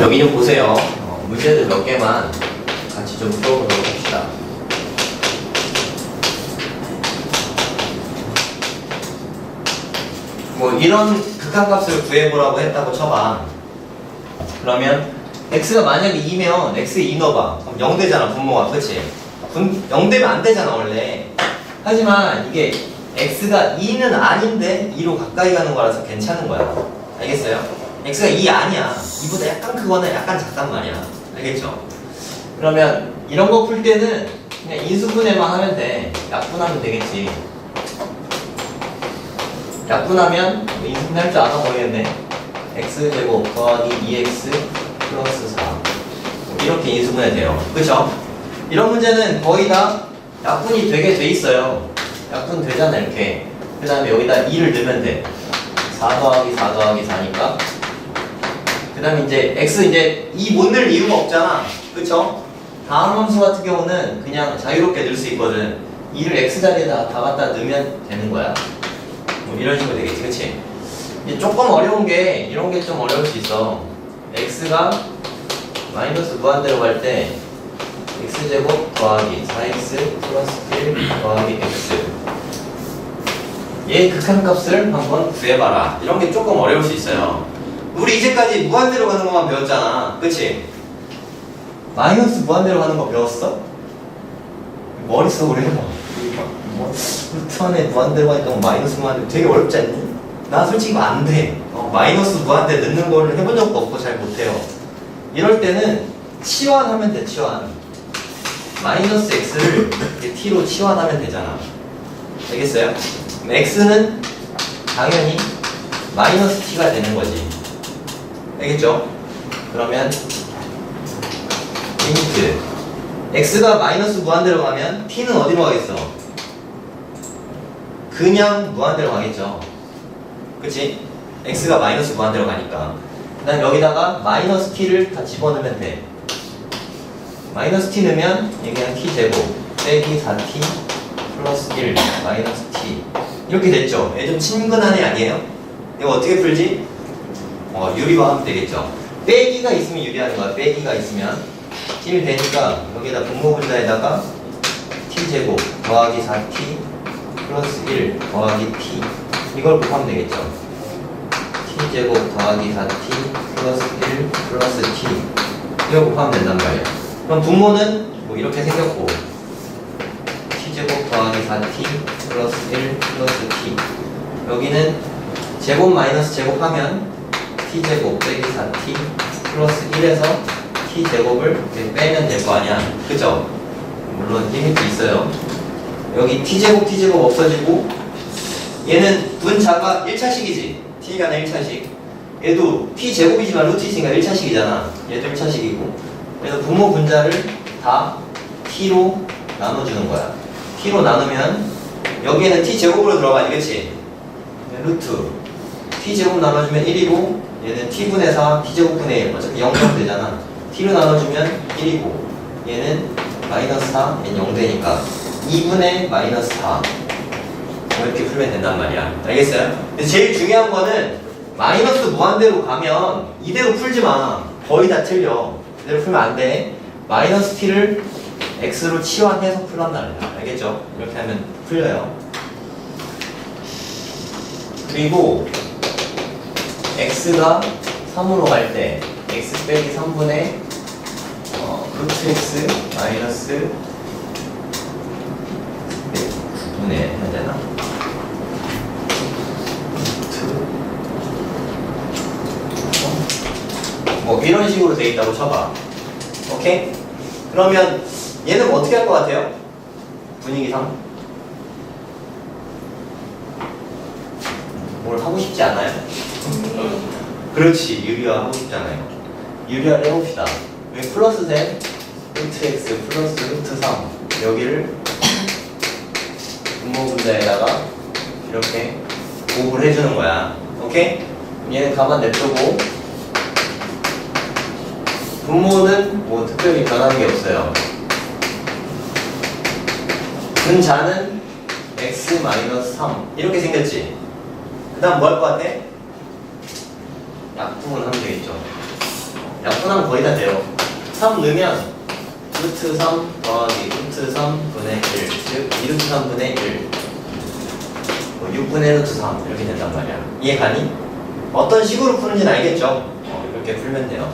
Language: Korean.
여기 좀 보세요. 어, 문제들 몇 개만 같이 좀 풀어보도록 합시다. 뭐 이런 극한값을 구해보라고 했다고 쳐봐. 그러면 x가 만약에 2면 x 2 넣어봐. 그럼 0 되잖아 분모가 그치? 분, 0 되면 안 되잖아 원래. 하지만 이게 x가 2는 아닌데 2로 가까이 가는 거라서 괜찮은 거야. 알겠어요? X가 2 아니야. 2보다 약간 크거나 약간 작단 말이야. 알겠죠? 그러면 이런 거 풀 때는 그냥 인수분해만 하면 돼. 약분하면 되겠지. 약분하면 뭐 인수분해 할줄 아나 모르겠네. x제곱 더하기 2x 플러스 4 이렇게 인수분해 돼요. 그쵸? 이런 문제는 거의 다 약분이 되게 돼 있어요. 약분 되잖아 이렇게. 그 다음에 여기다 2를 넣으면 돼. 4 더하기 4 더하기 4니까. 그 다음에 이제 x 이제 2못 넣을 이유가 없잖아. 그쵸? 다음 함수 같은 경우는 그냥 자유롭게 넣을 수 있거든. 2를 x 자리에다 다 갖다 넣으면 되는 거야. 뭐 이런 식으로 되겠지, 그치? 이제 조금 어려운 게 이런 게 좀 어려울 수 있어. x가 마이너스 무한대로 갈 때 x제곱 더하기 4x 플러스 1 더하기 x 얘 극한값을 한번 구해봐라. 이런 게 조금 어려울 수 있어요. 우리 이제까지 무한대로 가는 것만 배웠잖아. 그치? 마이너스 무한대로 가는 거 배웠어? 머릿속으로 해봐. 뭐, 루트 안에 무한대로 가니까 뭐 마이너스 무한대 되게 어렵지 않니? 나 솔직히 이거 안 돼. 어, 마이너스 무한대 넣는 거를 해본 적도 없고 잘 못해요. 이럴 때는 치환하면 돼, 치환. 마이너스 x를 t로 치환하면 되잖아. 알겠어요? x는 당연히 마이너스 t가 되는 거지. 알겠죠? 그러면 리미트 x가 마이너스 무한대로 가면 t는 어디로 가겠어? 그냥 무한대로 가겠죠. 그치? x가 마이너스 무한대로 가니까. 그 다음 여기다가 마이너스 t를 다 집어넣으면 돼. 마이너스 t 넣으면 그냥 t 제곱 빼기 4t 플러스 1 마이너스 t 이렇게 됐죠. 얘 좀 친근한 애 아니에요? 이거 어떻게 풀지? 어, 유리화 하면 되겠죠. 빼기가 있으면 유리하는 거야. 빼기가 있으면 1 되니까 여기다 분모분자에다가 t 제곱 더하기 4t 플러스 1 더하기 t 이걸 곱하면 되겠죠. t 제곱 더하기 4t 플러스 1 플러스 t 이걸 곱하면 된단 말이에요. 그럼 분모는 뭐 이렇게 생겼고 t 제곱 더하기 4t 플러스 1 플러스 t 여기는 제곱 마이너스 제곱하면 t 제곱 빼기 4t 플러스 1에서 t 제곱을 이렇게 빼면 될 거 아니야. 그죠? 물론 리미트 있어요. 여기 t 제곱 t 제곱 없어지고 얘는 분자가 1차식이지. t가 는 1차식. 얘도 t 제곱이지만 루트 있으니까 1차식이잖아. 얘도 1차식이고. 그래서 분모 분자를 다 t로 나눠주는 거야. t로 나누면 여기에는 t 제곱으로 들어가니 그치? 루트 t 제곱 나눠주면 1이고 얘는 t분의 4 t 제곱분의 1 어차피 0점 되잖아. t로 나눠주면 1이고 얘는 마이너스 4 얘는 0 되니까 2분의 마이너스 4 이렇게 풀면 된단 말이야. 알겠어요? 근데 제일 중요한 거는 마이너스 무한대로 가면 이대로 풀지 마. 거의 다 틀려. 이대로 풀면 안 돼. 마이너스 t를 x로 치환해서 풀란 말이야. 알겠죠? 이렇게 하면 풀려요. 그리고 x가 3으로 갈 때 x 빼기 3분의 어, 루트 x 마이너스 9분의 해야 되나? 루트 뭐 이런 식으로 돼 있다고 쳐봐. 오케이? 그러면 얘는 어떻게 할 것 같아요? 분위기상? 뭘 하고 싶지 않아요? 그렇지 유리화 하고 싶잖아요. 유리화를 해봅시다. 여기 플러스 된 루트 x 플러스 루트 3 여기를 분모분자에다가 이렇게 곱을 해주는 거야. 오케이? 얘는 가만 냅두고. 분모는 뭐 특별히 변하는 게 없어요. 분자는 x-3 이렇게 생겼지? 그 다음 뭐 할 것 같아? 약분을 하면 되겠죠. 약분하면 거의 다 돼요 3 넣으면 루트 3 더하기 루트 3분의 1, 즉 2루트 3분의 1 뭐 6분의 루트 3 이렇게 된단 말이야 이해 가니? 어떤 식으로 푸는지는 알겠죠? 어, 이렇게 풀면 돼요